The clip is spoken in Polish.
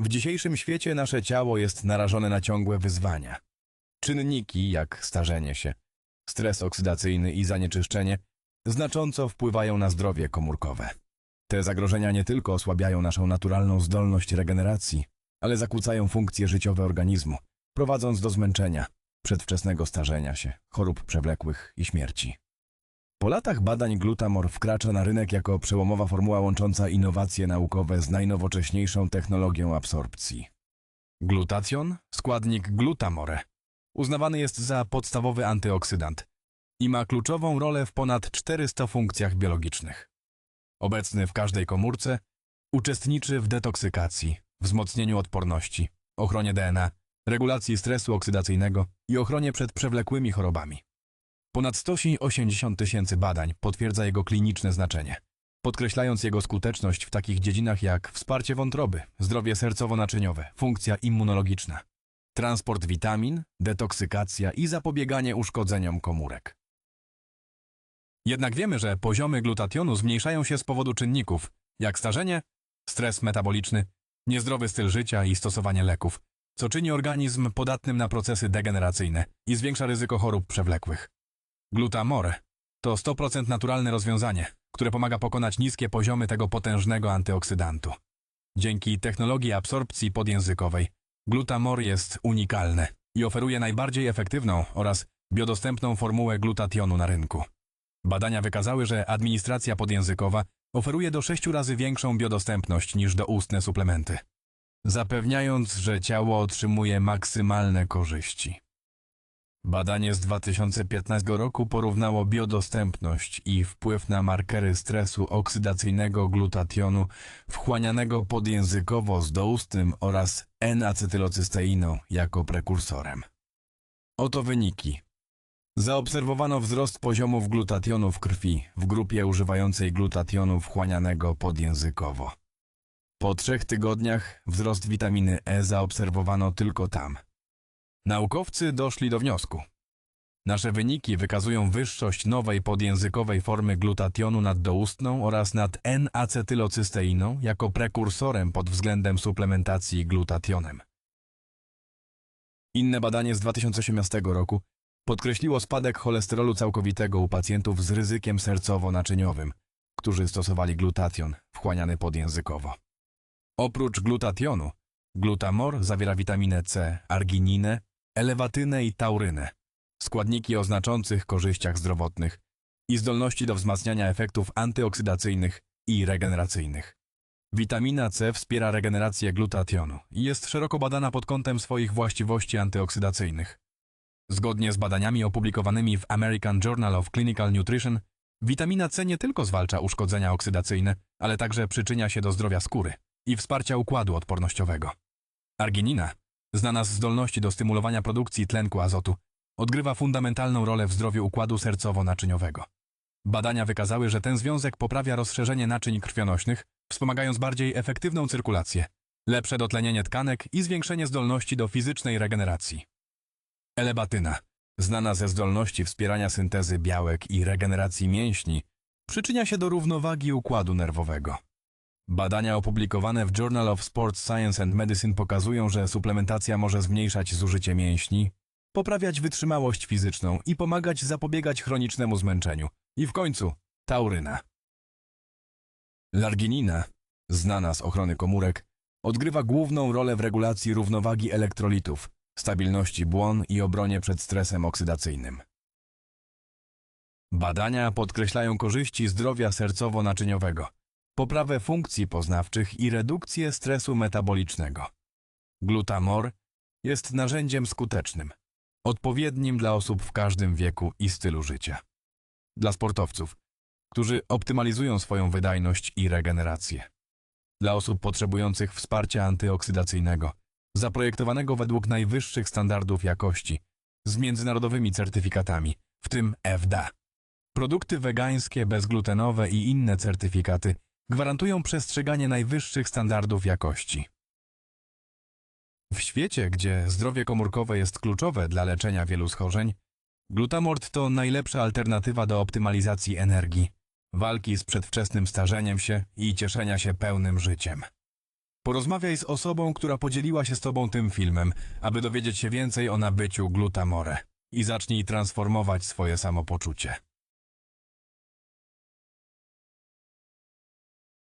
W dzisiejszym świecie nasze ciało jest narażone na ciągłe wyzwania. Czynniki jak starzenie się, stres oksydacyjny i zanieczyszczenie znacząco wpływają na zdrowie komórkowe. Te zagrożenia nie tylko osłabiają naszą naturalną zdolność regeneracji, ale zakłócają funkcje życiowe organizmu, prowadząc do zmęczenia, przedwczesnego starzenia się, chorób przewlekłych i śmierci. Po latach badań glutamor wkracza na rynek jako przełomowa formuła łącząca innowacje naukowe z najnowocześniejszą technologią absorpcji. Glutacjon, składnik glutamore, uznawany jest za podstawowy antyoksydant i ma kluczową rolę w ponad 400 funkcjach biologicznych. Obecny w każdej komórce, uczestniczy w detoksykacji, wzmocnieniu odporności, ochronie DNA, regulacji stresu oksydacyjnego i ochronie przed przewlekłymi chorobami. Ponad 180 tysięcy badań potwierdza jego kliniczne znaczenie, podkreślając jego skuteczność w takich dziedzinach jak wsparcie wątroby, zdrowie sercowo-naczyniowe, funkcja immunologiczna, transport witamin, detoksykacja i zapobieganie uszkodzeniom komórek. Jednak wiemy, że poziomy glutationu zmniejszają się z powodu czynników, jak starzenie, stres metaboliczny, niezdrowy styl życia i stosowanie leków, co czyni organizm podatnym na procesy degeneracyjne i zwiększa ryzyko chorób przewlekłych. Glutamore to 100% naturalne rozwiązanie, które pomaga pokonać niskie poziomy tego potężnego antyoksydantu. Dzięki technologii absorpcji podjęzykowej, glutamor jest unikalny i oferuje najbardziej efektywną oraz biodostępną formułę glutationu na rynku. Badania wykazały, że administracja podjęzykowa oferuje do 6 razy większą biodostępność niż doustne suplementy, zapewniając, że ciało otrzymuje maksymalne korzyści. Badanie z 2015 roku porównało biodostępność i wpływ na markery stresu oksydacyjnego glutationu wchłanianego podjęzykowo z doustnym oraz N-acetylocysteiną jako prekursorem. Oto wyniki. Zaobserwowano wzrost poziomów glutationu w krwi w grupie używającej glutationu wchłanianego podjęzykowo. Po trzech tygodniach wzrost witaminy E zaobserwowano tylko tam – Naukowcy doszli do wniosku. Nasze wyniki wykazują wyższość nowej podjęzykowej formy glutationu nad doustną oraz nad N-acetylocysteiną jako prekursorem pod względem suplementacji glutationem. Inne badanie z 2018 roku podkreśliło spadek cholesterolu całkowitego u pacjentów z ryzykiem sercowo-naczyniowym, którzy stosowali glutation wchłaniany podjęzykowo. Oprócz glutationu, glutamor zawiera witaminę C, argininę, elewatynę i taurynę, składniki o znaczących korzyściach zdrowotnych i zdolności do wzmacniania efektów antyoksydacyjnych i regeneracyjnych. Witamina C wspiera regenerację glutationu i jest szeroko badana pod kątem swoich właściwości antyoksydacyjnych. Zgodnie z badaniami opublikowanymi w American Journal of Clinical Nutrition, witamina C nie tylko zwalcza uszkodzenia oksydacyjne, ale także przyczynia się do zdrowia skóry i wsparcia układu odpornościowego. Arginina znana z zdolności do stymulowania produkcji tlenku azotu, odgrywa fundamentalną rolę w zdrowiu układu sercowo-naczyniowego. Badania wykazały, że ten związek poprawia rozszerzenie naczyń krwionośnych, wspomagając bardziej efektywną cyrkulację, lepsze dotlenienie tkanek i zwiększenie zdolności do fizycznej regeneracji. Elebatyna, znana ze zdolności wspierania syntezy białek i regeneracji mięśni, przyczynia się do równowagi układu nerwowego. Badania opublikowane w Journal of Sports Science and Medicine pokazują, że suplementacja może zmniejszać zużycie mięśni, poprawiać wytrzymałość fizyczną i pomagać zapobiegać chronicznemu zmęczeniu. I w końcu tauryna. Larginina, znana z ochrony komórek, odgrywa główną rolę w regulacji równowagi elektrolitów, stabilności błon i obronie przed stresem oksydacyjnym. Badania podkreślają korzyści zdrowia sercowo-naczyniowego – poprawę funkcji poznawczych i redukcję stresu metabolicznego. Glutamor jest narzędziem skutecznym, odpowiednim dla osób w każdym wieku i stylu życia. Dla sportowców, którzy optymalizują swoją wydajność i regenerację. Dla osób potrzebujących wsparcia antyoksydacyjnego, zaprojektowanego według najwyższych standardów jakości, z międzynarodowymi certyfikatami, w tym FDA. Produkty wegańskie, bezglutenowe i inne certyfikaty gwarantują przestrzeganie najwyższych standardów jakości. W świecie, gdzie zdrowie komórkowe jest kluczowe dla leczenia wielu schorzeń, glutamort to najlepsza alternatywa do optymalizacji energii, walki z przedwczesnym starzeniem się i cieszenia się pełnym życiem. Porozmawiaj z osobą, która podzieliła się z tobą tym filmem, aby dowiedzieć się więcej o nabyciu glutamore i zacznij transformować swoje samopoczucie.